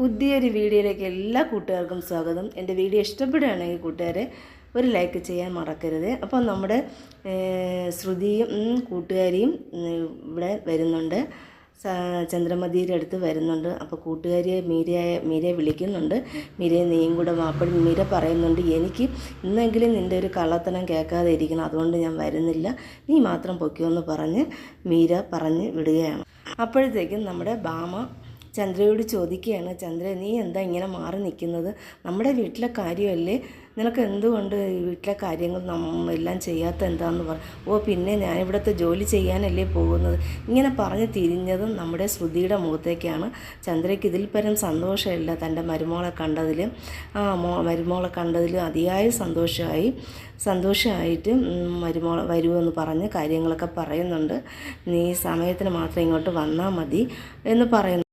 പുതിയൊരു വീഡിയോയിലേക്ക് എല്ലാ കൂട്ടുകാർക്കും സ്വാഗതം. എന്റെ വീഡിയോ ഇഷ്ടപ്പെടുകയാണെങ്കിൽ കൂട്ടുകാരെ ഒരു ലൈക്ക് ചെയ്യാൻ മറക്കരുത്. അപ്പോൾ നമ്മുടെ ശ്രുതിയും കൂട്ടുകാരിയും ഇവിടെ വരുന്നുണ്ട്. ചന്ദ്രമതിയുടെ അടുത്ത് വരുന്നുണ്ട്. അപ്പോൾ കൂട്ടുകാരിയെ മീരയെ മീരയെ വിളിക്കുന്നുണ്ട്. മീരയെ നീയും കൂടെ വാപ്പടി. മീര പറയുന്നുണ്ട് എനിക്ക് ഇന്നെങ്കിലും നിന്റെ ഒരു കള്ളത്തനം കേൾക്കാതെ ഇരിക്കണം. അതുകൊണ്ട് ഞാൻ വരുന്നില്ല. നീ മാത്രം പൊയ്ക്കോന്ന് പറഞ്ഞ് മീര പറഞ്ഞ് വിടുകയാണ്. അപ്പോഴത്തേക്കും നമ്മുടെ ബാമ ചന്ദ്രയോട് ചോദിക്കുകയാണ് ചന്ദ്ര നീ എന്താ ഇങ്ങനെ മാറി നിൽക്കുന്നത്? നമ്മുടെ വീട്ടിലെ കാര്യമല്ലേ? നിനക്ക് എന്തുകൊണ്ട് വീട്ടിലെ കാര്യങ്ങൾ എല്ലാം ചെയ്യാത്ത എന്താണെന്ന് പറ. ഓ പിന്നെ ഞാൻ ഇവിടുത്തെ ജോലി ചെയ്യാനല്ലേ പോകുന്നത്? ഇങ്ങനെ പറഞ്ഞ് തിരിഞ്ഞതും നമ്മുടെ ശ്രുതിയുടെ മുഖത്തേക്കാണ്. ചന്ദ്രയ്ക്ക് ഇതിൽ പരം സന്തോഷമില്ല തന്റെ മരുമോളെ കണ്ടതിൽ. ആ മോ മരുമോളെ കണ്ടതിൽ അതിയായ സന്തോഷമായി സന്തോഷമായിട്ട് മരുമോൾ വരുമെന്ന് പറഞ്ഞ് കാര്യങ്ങളൊക്കെ പറയുന്നുണ്ട്. നീ സമയത്തിന് മാത്രം ഇങ്ങോട്ട് വന്നാൽ മതി എന്ന് പറയുന്നു.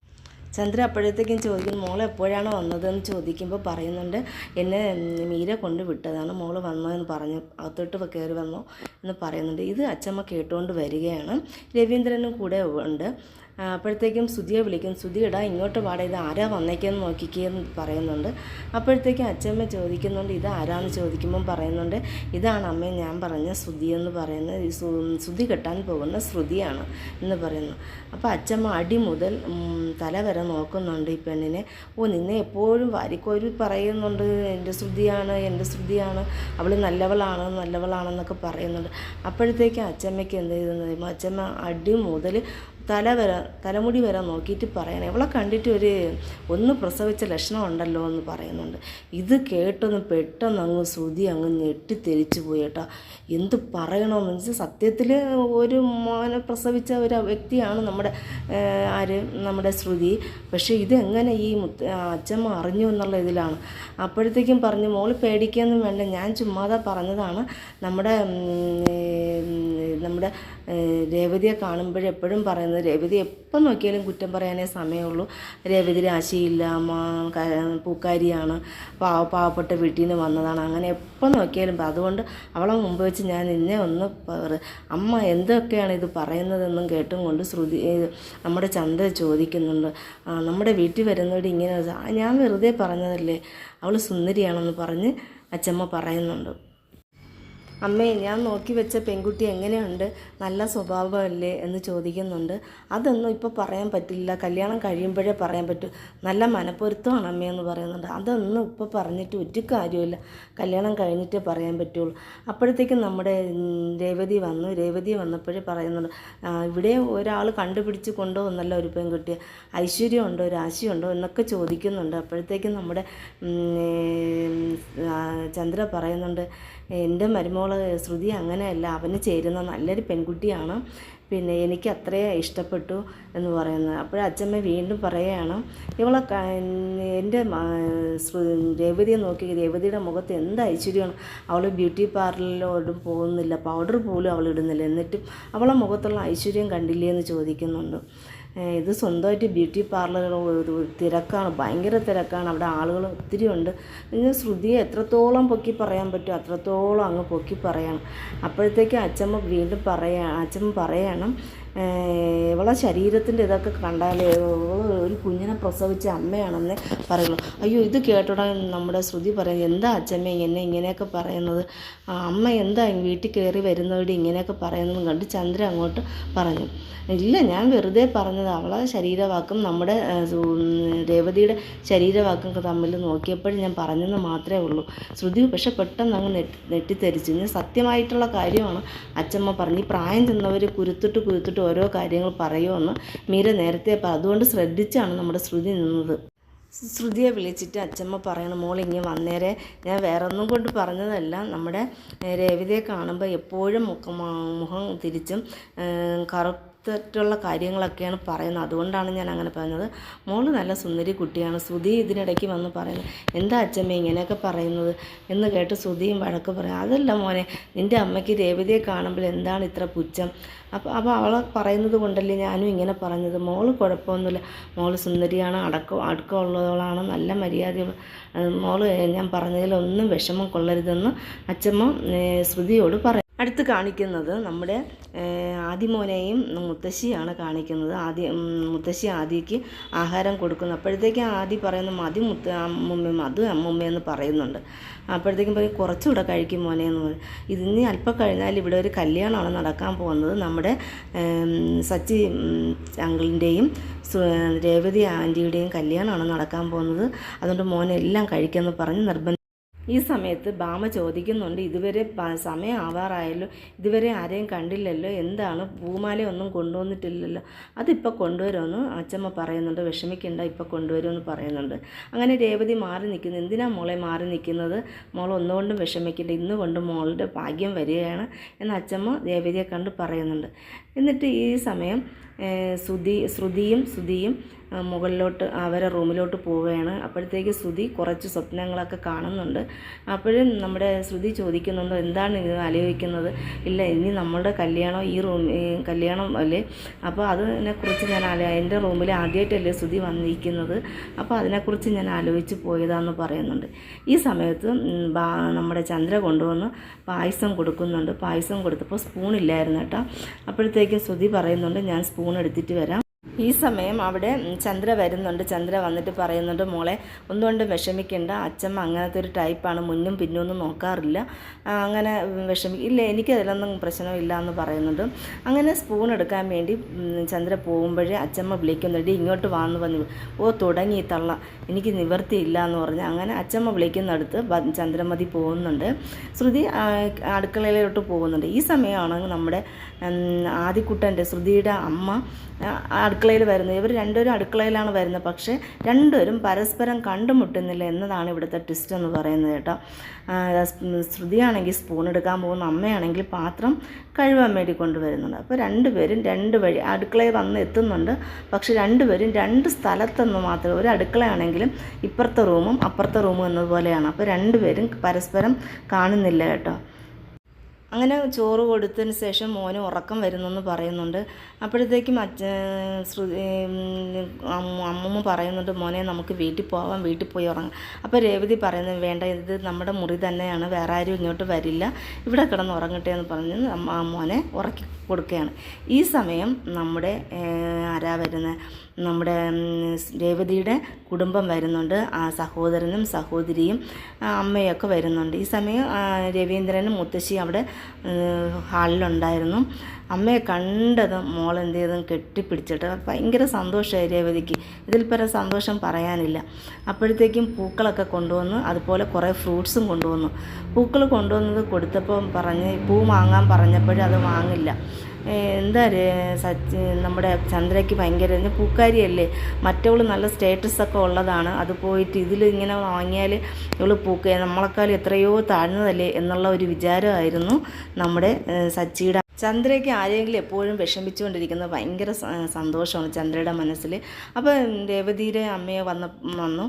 ചന്ദ്ര അപ്പോഴത്തേക്കും ചോദിക്കുന്നു മോൾ എപ്പോഴാണ് വന്നതെന്ന് ചോദിക്കുമ്പോൾ പറയുന്നുണ്ട് എന്നെ മീര കൊണ്ട് വിട്ടതാണ് മോൾ വന്നോ എന്ന് പറഞ്ഞു അകത്തോട്ട് കയറി വന്നോ എന്ന് പറയുന്നുണ്ട്. ഇത് അച്ചമ്മ കേട്ടുകൊണ്ട് വരികയാണ്. രവീന്ദ്രനും കൂടെ ഉണ്ട്. അപ്പോഴത്തേക്കും സുധിയെ വിളിക്കും. സുധിയിടാ ഇങ്ങോട്ട് പാടാ ഇത് ആരാ വന്നേക്കെന്ന് നോക്കിക്കേന്ന് പറയുന്നുണ്ട്. അപ്പോഴത്തേക്കും അച്ഛമ്മ ചോദിക്കുന്നുണ്ട് ഇത് ആരാന്ന് ചോദിക്കുമ്പം പറയുന്നുണ്ട്. ഇതാണ് അമ്മയും ഞാൻ പറഞ്ഞ സുധി എന്ന് പറയുന്നത് ഈ സുധി കെട്ടാൻ പോകുന്ന ശ്രുതിയാണ് എന്ന് പറയുന്നു. അപ്പോൾ അച്ചമ്മ അടി മുതൽ തല വരെ നോക്കുന്നുണ്ട് ഈ പെണ്ണിനെ. ഓ നിന്നെ എപ്പോഴും വാരിക്കോരി പറയുന്നുണ്ട്. എന്റെ ശ്രുതിയാണ് എന്റെ ശ്രുതിയാണ്. അവൾ നല്ലവളാണ് നല്ലവളാണെന്നൊക്കെ പറയുന്നുണ്ട്. അപ്പോഴത്തേക്കും അച്ചമ്മയ്ക്ക് എന്ത് ചെയ്തെന്ന് അച്ചമ്മ അടി മുതൽ തല വരെ തലമുടി വരെ നോക്കിയിട്ട് പറയണം. ഇവളെ കണ്ടിട്ട് ഒരു ഒന്ന് പ്രസവിച്ച ലക്ഷണം ഉണ്ടല്ലോ എന്ന് പറയുന്നുണ്ട്. ഇത് കേട്ടൊന്ന് പെട്ടെന്ന് അങ്ങ് ശ്രുതി അങ്ങ് ഞെട്ടിത്തെരിച്ചു പോയി കേട്ടോ. എന്ത് പറയണമെന്ന് വെച്ചാൽ സത്യത്തിൽ ഒരു മോനെ പ്രസവിച്ച ഒരു വ്യക്തിയാണ് നമ്മുടെ ആര്? നമ്മുടെ ശ്രുതി. പക്ഷേ ഇതെങ്ങനെ ഈ മുത്ത അച്ഛമ്മ അറിഞ്ഞു എന്നുള്ള ഇതിലാണ്. അപ്പോഴത്തേക്കും പറഞ്ഞു മോൾ പേടിക്കുകയൊന്നും വേണ്ട. ഞാൻ ചുമ്മാതെ പറഞ്ഞതാണ്. നമ്മുടെ നമ്മുടെ രേവതിയെ കാണുമ്പോഴെപ്പോഴും പറയുന്നത് രേവതി എപ്പം നോക്കിയാലും കുറ്റം പറയാനേ സമയമുള്ളൂ. രേവതി രാശിയില്ല പൂക്കാരിയാണ് പാവ പാവപ്പെട്ട വീട്ടിൽ നിന്ന് വന്നതാണ്. അങ്ങനെ എപ്പം നോക്കിയാലും അതുകൊണ്ട് അവളെ മുമ്പ് വെച്ച് ഞാൻ നിന്നെ ഒന്ന് അമ്മ എന്തൊക്കെയാണ് ഇത് പറയുന്നതെന്നും കേട്ടും കൊണ്ട് ശ്രുതി നമ്മുടെ ചന്ത ചോദിക്കുന്നുണ്ട്. നമ്മുടെ വീട്ടിൽ വരുന്നവർ ഇങ്ങനെ ഞാൻ വെറുതെ പറഞ്ഞതല്ലേ? അവൾ സുന്ദരിയാണെന്ന് പറഞ്ഞ് അച്ചമ്മ പറയുന്നുണ്ട്. അമ്മേ ഞാൻ നോക്കി വെച്ച പെൺകുട്ടി എങ്ങനെയുണ്ട്? നല്ല സ്വഭാവമല്ലേ എന്ന് ചോദിക്കുന്നുണ്ട്. അതൊന്നും ഇപ്പോൾ പറയാൻ പറ്റില്ല. കല്യാണം കഴിയുമ്പോഴേ പറയാൻ പറ്റൂ. നല്ല മനപ്പൊരുത്തമാണ് അമ്മയെന്ന് പറയുന്നുണ്ട്. അതൊന്നും ഇപ്പോൾ പറഞ്ഞിട്ട് ഒരു കാര്യമില്ല കല്യാണം കഴിഞ്ഞിട്ടേ പറയാൻ പറ്റുള്ളൂ. അപ്പോഴത്തേക്കും നമ്മുടെ രേവതി വന്നു. രേവതി വന്നപ്പോഴേ പറയുന്നുണ്ട് ഇവിടെ ഒരാൾ കണ്ടുപിടിച്ച് കൊണ്ടുവന്നല്ലോ ഒരു പെൺകുട്ടിയെ. ഐശ്വര്യമുണ്ടോ? രാശിയുണ്ടോ എന്നൊക്കെ ചോദിക്കുന്നുണ്ട്. അപ്പോഴത്തേക്കും നമ്മുടെ ചന്ദ്ര പറയുന്നുണ്ട് എന്റെ മരുമോൾ ശ്രുതി അങ്ങനെയല്ല. അവന് ചേരുന്ന നല്ലൊരു പെൺകുട്ടിയാണ്. പിന്നെ എനിക്ക് അത്രേ ഇഷ്ടപ്പെട്ടു എന്ന് പറയുന്നത്. അപ്പോൾ അച്ഛമ്മ വീണ്ടും പറയുകയാണ് ഇവളെ എന്റെ രേവതിയെ നോക്കി രേവതിയുടെ മുഖത്ത് എന്ത് ഐശ്വര്യമാണ്. അവൾ ബ്യൂട്ടി പാർലറിലോട്ടും പോകുന്നില്ല. പൗഡർ പോലും അവൾ ഇടുന്നില്ല. എന്നിട്ടും അവളെ മുഖത്തുള്ള ഐശ്വര്യം കണ്ടില്ലേ എന്ന് ചോദിക്കുന്നുണ്ട്. ഇത് സ്വന്തമായിട്ട് ബ്യൂട്ടി പാർലർ ഒരു തിരക്കാണ് ഭയങ്കര തിരക്കാണ്. അവിടെ ആളുകൾ ഒത്തിരി ഉണ്ട്. നിങ്ങൾ ശ്രുതിയെ എത്രത്തോളം പൊക്കി പറയാൻ പറ്റും അത്രത്തോളം അങ്ങ് പൊക്കി പറയണം. അപ്പോഴത്തേക്കും അച്ചമ്മ വീണ്ടും പറയാ അച്ചമ്മ പറയണം ഇവളെ ശരീരത്തിന്റെ ഇതൊക്കെ കണ്ടാൽ ഒരു കുഞ്ഞിനെ പ്രസവിച്ച അമ്മയാണെന്ന് പറയുള്ളൂ. അയ്യോ ഇത് കേട്ടോടാ നമ്മുടെ ശ്രുതി പറയുന്നത്. എന്താ അച്ഛമ്മ എന്നെ ഇങ്ങനെയൊക്കെ പറയുന്നത്? അമ്മ എന്താ വീട്ടിൽ കയറി വരുന്നവരുടെ ഇങ്ങനെയൊക്കെ പറയുന്നതും കണ്ട് ചന്ദ്ര അങ്ങോട്ട് പറഞ്ഞു. ഇല്ല ഞാൻ വെറുതെ പറഞ്ഞത്. അവളെ ശരീരവാക്കും നമ്മുടെ രേവതിയുടെ ശരീരവാക്കും തമ്മിൽ നോക്കിയപ്പോഴും ഞാൻ പറഞ്ഞെന്ന് മാത്രമേ ഉള്ളൂ. ശ്രുതി പക്ഷെ പെട്ടെന്ന് അങ്ങ് നെട്ടി നെട്ടിത്തെരിച്ചു ഇനി സത്യമായിട്ടുള്ള കാര്യമാണ് അച്ഛമ്മ പറഞ്ഞു ഈ പ്രായം ചെന്നവർ കുരുത്തിട്ട് കുരുത്തിട്ട് ഓരോ കാര്യങ്ങൾ പറയുമെന്ന് മീര നേരത്തെ അതുകൊണ്ട് ശ്രദ്ധിച്ചാണ് നമ്മുടെ ശ്രുതി നിന്നത്. ശ്രുതിയെ വിളിച്ചിട്ട് അച്ഛമ്മ പറയണം മോൾ ഇങ്ങനെ വന്നേരെ. ഞാൻ വേറെ ഒന്നും കൊണ്ട് പറഞ്ഞതല്ല. നമ്മുടെ രേവതിയെ കാണുമ്പോൾ എപ്പോഴും മുഖം മുഖം തിരിച്ചും ഏഹ്, കറുത്തിട്ടുള്ള കാര്യങ്ങളൊക്കെയാണ് പറയുന്നത്. അതുകൊണ്ടാണ് ഞാൻ അങ്ങനെ പറഞ്ഞത്. മോൾ നല്ല സുന്ദരി കുട്ടിയാണ്. ശ്രുതി ഇതിനിടയ്ക്ക് വന്ന് പറയുന്നത് എന്താ അച്ചമ്മ ഇങ്ങനെയൊക്കെ പറയുന്നത്? എന്ന് കേട്ട് ശ്രുതിയും വഴക്ക് പറയും. അതല്ല മോനെ നിന്റെ അമ്മയ്ക്ക് രേവതിയെ കാണുമ്പോൾ എന്താണ് ഇത്ര പുച്ഛം? അപ്പോൾ അപ്പോൾ അവളെ പറയുന്നത് കൊണ്ടല്ലേ ഞാനും ഇങ്ങനെ പറഞ്ഞത്. മോൾ കുഴപ്പമൊന്നുമില്ല. മോൾ സുന്ദരിയാണ്. അടക്കം അടുക്കമുള്ളവളാണ്. നല്ല മര്യാദ മോൾ ഞാൻ പറഞ്ഞതിലൊന്നും വിഷമം കൊള്ളരുതെന്ന് അച്ഛമ്മ ശ്രുതിയോട് പറയും അടുത്ത് കാണിക്കുന്നത് നമ്മുടെ ആദിമോനെയും മുത്തശ്ശിയാണ് കാണിക്കുന്നത്. ആദി മുത്തശ്ശി ആദിക്ക് ആഹാരം കൊടുക്കുന്നു. അപ്പോഴത്തേക്ക് ആദി പറയുന്നു മതി മുത്ത അമ്മുമ്മ മതി അമ്മുമ്മ എന്ന് പറയുന്നുണ്ട്. അപ്പോഴത്തേക്കും പറയും കുറച്ചുകൂടെ കഴിക്കും മോനെ എന്ന് പറയും. ഇതിന് അല്പം കഴിഞ്ഞാൽ ഇവിടെ ഒരു കല്യാണമാണ് നടക്കാൻ പോകുന്നത്. നമ്മുടെ സച്ചി അങ്കിളിന്റെയും രേവതി ആന്റിയുടെയും കല്യാണമാണ് നടക്കാൻ പോകുന്നത്. അതുകൊണ്ട് മോനെല്ലാം കഴിക്കുമെന്ന് പറഞ്ഞ് നിർബന്ധം ഈ സമയത്ത് ഭാമ ചോദിക്കുന്നുണ്ട് ഇതുവരെ സമയം ആവാറായല്ലോ ഇതുവരെ ആരെയും കണ്ടില്ലല്ലോ? എന്താണ്? പൂമാല ഒന്നും കൊണ്ടുവന്നിട്ടില്ലല്ലോ? അതിപ്പോൾ കൊണ്ടുവരുമെന്ന് അച്ചമ്മ പറയുന്നുണ്ട് വിഷമിക്കണ്ട ഇപ്പോൾ കൊണ്ടുവരുമെന്ന് പറയുന്നുണ്ട്. അങ്ങനെ രേവതി മാറി നിൽക്കുന്നു. എന്തിനാ മോളെ മാറി നിൽക്കുന്നത്? മോൾ ഒന്നുകൊണ്ടും വിഷമിക്കണ്ട. ഇന്ന് കൊണ്ട് മോളുടെ ഭാഗ്യം വരികയാണ് എന്ന് അച്ചമ്മ രേവതിയെ കണ്ട് പറയുന്നുണ്ട്. എന്നിട്ട് ഈ സമയം ശ്രുതി ശ്രുതിയും ശ്രുതിയും മുകളിലോട്ട് അവരെ റൂമിലോട്ട് പോവുകയാണ്. അപ്പോഴത്തേക്ക് ശ്രുതി കുറച്ച് സ്വപ്നങ്ങളൊക്കെ കാണുന്നുണ്ട്. അപ്പോഴും നമ്മുടെ ശ്രുതി ചോദിക്കുന്നുണ്ടോ എന്താണ് ഇത് ആലോചിക്കുന്നത്? ഇല്ല ഇനി നമ്മളുടെ കല്യാണം ഈ റൂം കല്യാണം അല്ലേ? അപ്പോൾ അതിനെക്കുറിച്ച് ഞാൻ ആലോ എന്റെ റൂമിൽ ആദ്യമായിട്ടല്ലേ ശ്രുതി വന്നിരിക്കുന്നത്. അപ്പോൾ അതിനെക്കുറിച്ച് ഞാൻ ആലോചിച്ച് പോയതാന്ന് പറയുന്നുണ്ട്. ഈ സമയത്ത് നമ്മുടെ ചന്ദ്ര കൊണ്ടുവന്ന് പായസം കൊടുക്കുന്നുണ്ട്. പായസം കൊടുത്തപ്പോൾ സ്പൂണില്ലായിരുന്നു കേട്ടോ. അപ്പോഴത്തേക്കും ശ്രുതി പറയുന്നുണ്ട് ഞാൻ സ്പൂൺ എടുത്തിട്ട് വരാം. ഈ സമയം അവിടെ ചന്ദ്ര വരുന്നുണ്ട്. ചന്ദ്ര വന്നിട്ട് പറയുന്നുണ്ട് മോളെ ഒന്നുകൊണ്ടും വിഷമിക്കേണ്ട. അച്ഛമ്മ അങ്ങനത്തെ ഒരു ടൈപ്പാണ് മുന്നും പിന്നും ഒന്നും നോക്കാറില്ല. അങ്ങനെ വിഷമി ഇല്ല എനിക്ക് അതിലൊന്നും പ്രശ്നമില്ല എന്ന് പറയുന്നുണ്ട്. അങ്ങനെ സ്പൂൺ എടുക്കാൻ വേണ്ടി ചന്ദ്ര പോകുമ്പോഴേ അച്ഛമ്മ വിളിക്കുന്നുണ്ട് ഇങ്ങോട്ട് വാന്ന് വന്ന് ഓ തുടങ്ങി തള്ള. എനിക്ക് നിവർത്തിയില്ല എന്ന് പറഞ്ഞ് അങ്ങനെ അച്ഛമ്മ വിളിക്കുന്നിടത്ത് ചന്ദ്രമതി പോകുന്നുണ്ട്. ശ്രുതി അടുക്കളയിലോട്ട് പോകുന്നുണ്ട്. ഈ സമയമാണ് നമ്മുടെ ആദിക്കുട്ടന്റെ ശ്രുതിയുടെ അമ്മ അടുക്കളയിൽ വരുന്നത്. ഇവർ രണ്ടുപേരും അടുക്കളയിലാണ് വരുന്നത്. പക്ഷേ രണ്ടുപേരും പരസ്പരം കണ്ടുമുട്ടുന്നില്ല എന്നതാണ് ഇവിടുത്തെ ട്വിസ്റ്റ് എന്ന് പറയുന്നത് കേട്ടോ. ശ്രുതിയാണെങ്കിൽ സ്പൂൺ എടുക്കാൻ പോകുന്ന. അമ്മയാണെങ്കിൽ പാത്രം കഴുകാൻ വേണ്ടി കൊണ്ടുവരുന്നുണ്ട്. അപ്പോൾ രണ്ടുപേരും രണ്ട് വഴി അടുക്കളയിൽ വന്ന് എത്തുന്നുണ്ട്. പക്ഷെ രണ്ടുപേരും രണ്ട് സ്ഥലത്തെന്ന് മാത്രമേ ഒരു അടുക്കളയാണെങ്കിലും ഇപ്പുറത്തെ റൂമും അപ്പുറത്തെ റൂമും എന്നതുപോലെയാണ്. അപ്പോൾ രണ്ടുപേരും പരസ്പരം കാണുന്നില്ല കേട്ടോ. അങ്ങനെ ചോറ് കൊടുത്തതിന് ശേഷം മോന് ഉറക്കം വരുന്നെന്ന് പറയുന്നുണ്ട്. അപ്പോഴത്തേക്കും അച്ഛ ശ്രുതി അമ്മമ്മ പറയുന്നുണ്ട് മോനെ നമുക്ക് വീട്ടിൽ പോവാം വീട്ടിൽ പോയി ഉറങ്ങാം. അപ്പോൾ രേവതി പറയുന്നത് വേണ്ട ഇത് നമ്മുടെ മുറി തന്നെയാണ് വേറെ ആരും ഇങ്ങോട്ട് വരില്ല. ഇവിടെ കിടന്ന് ഉറങ്ങട്ടെ എന്ന് പറഞ്ഞ് മോനെ ഉറക്കി കൊടുക്കുകയാണ്. ഈ സമയം നമ്മുടെ ആരാ വരുന്നത് നമ്മുടെ രേവതിയുടെ കുടുംബം വരുന്നുണ്ട്. ആ സഹോദരനും സഹോദരിയും അമ്മയൊക്കെ വരുന്നുണ്ട്. ഈ സമയം രവീന്ദ്രനും മുത്തശ്ശി അവിടെ ഹാളിലുണ്ടായിരുന്നു. അമ്മയെ കണ്ടതും മോൾ എന്ത് ചെയ്തും? കെട്ടിപ്പിടിച്ചിട്ട് ഭയങ്കര സന്തോഷമായി രേവതിക്ക്. ഇതിൽ പരം സന്തോഷം പറയാനില്ല. അപ്പോഴത്തേക്കും പൂക്കളൊക്കെ കൊണ്ടുവന്ന്. അതുപോലെ കുറേ ഫ്രൂട്ട്സും കൊണ്ടുവന്നു. പൂക്കൾ കൊണ്ടുവന്നത് കൊടുത്തപ്പോൾ പറഞ്ഞ് പൂ വാങ്ങാൻ പറഞ്ഞപ്പോഴും അത് വാങ്ങില്ല. എന്താ സച്ചി നമ്മുടെ ചന്ദ്രയ്ക്ക് ഭയങ്കര പൂക്കാരിയല്ലേ? മറ്റവൾ നല്ല സ്റ്റേറ്റസ് ഒക്കെ ഉള്ളതാണ്. അത് പോയിട്ട് ഇതിൽ ഇങ്ങനെ വാങ്ങിയാൽ ഇവൾ പൂക്ക നമ്മളെക്കാൾ എത്രയോ താഴ്ന്നതല്ലേ എന്നുള്ള ഒരു വിചാരമായിരുന്നു നമ്മുടെ സച്ചിയുടെ ചന്ദ്രയ്ക്ക് ആരെങ്കിലും എപ്പോഴും വിഷമിച്ചുകൊണ്ടിരിക്കുന്നത് ഭയങ്കര സന്തോഷമാണ് ചന്ദ്രയുടെ മനസ്സിൽ. അപ്പോൾ രേവതിയുടെ അമ്മയെ വന്ന വന്നു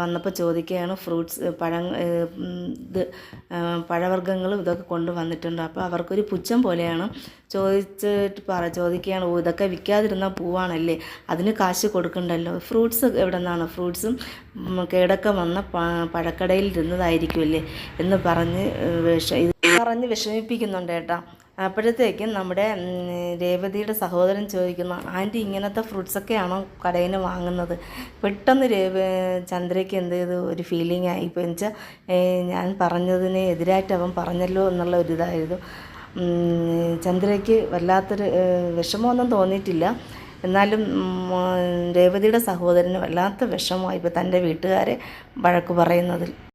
വന്നപ്പോൾ ചോദിക്കുകയാണ് ഫ്രൂട്ട്സ് പഴം ഇത് പഴവർഗങ്ങളും ഇതൊക്കെ കൊണ്ടുവന്നിട്ടുണ്ട്. അപ്പോൾ അവർക്കൊരു പുച്ഛം പോലെയാണ്. ചോദിച്ചിട്ട് പറ ചോദിക്കുകയാണ് ഓ ഇതൊക്കെ വിൽക്കാതിരുന്ന പൂവാണല്ലേ? അതിന് കാശ് കൊടുക്കണ്ടല്ലോ? ഫ്രൂട്ട്സ് എവിടെ നിന്നാണ്? ഫ്രൂട്ട്സും കേടൊക്കെ വന്ന പഴക്കടയിൽ ഇരുന്നതായിരിക്കുമല്ലേ? എന്ന് പറഞ്ഞ് വിഷ പറഞ്ഞ് വിഷമിപ്പിക്കുന്നുണ്ട് ഏട്ടാ. അപ്പോഴത്തേക്കും നമ്മുടെ രേവതിയുടെ സഹോദരൻ ചോദിക്കുന്നു ആന്റി ഇങ്ങനത്തെ ഫ്രൂട്ട്സൊക്കെയാണോ കടയിൽ നിന്ന് വാങ്ങുന്നത്? പെട്ടെന്ന് രേവ ചന്ദ്രയ്ക്ക് എന്ത് ചെയ്തു? ഒരു ഫീലിംഗ് ആയി. ഇപ്പോൾ വെച്ചാൽ ഞാൻ പറഞ്ഞതിന് എതിരായിട്ട് അവൻ പറഞ്ഞല്ലോ എന്നുള്ള ഒരു ഇതായിരുന്നു. ഉം, ചന്ദ്രയ്ക്ക് വല്ലാത്തൊരു വിഷമമൊന്നും തോന്നിയിട്ടില്ല. എന്നാലും രേവതിയുടെ സഹോദരന് വല്ലാത്ത വിഷമമായി. ഇപ്പോൾ തന്റെ വീട്ടുകാരെ വഴക്ക് പറയുന്നതിൽ.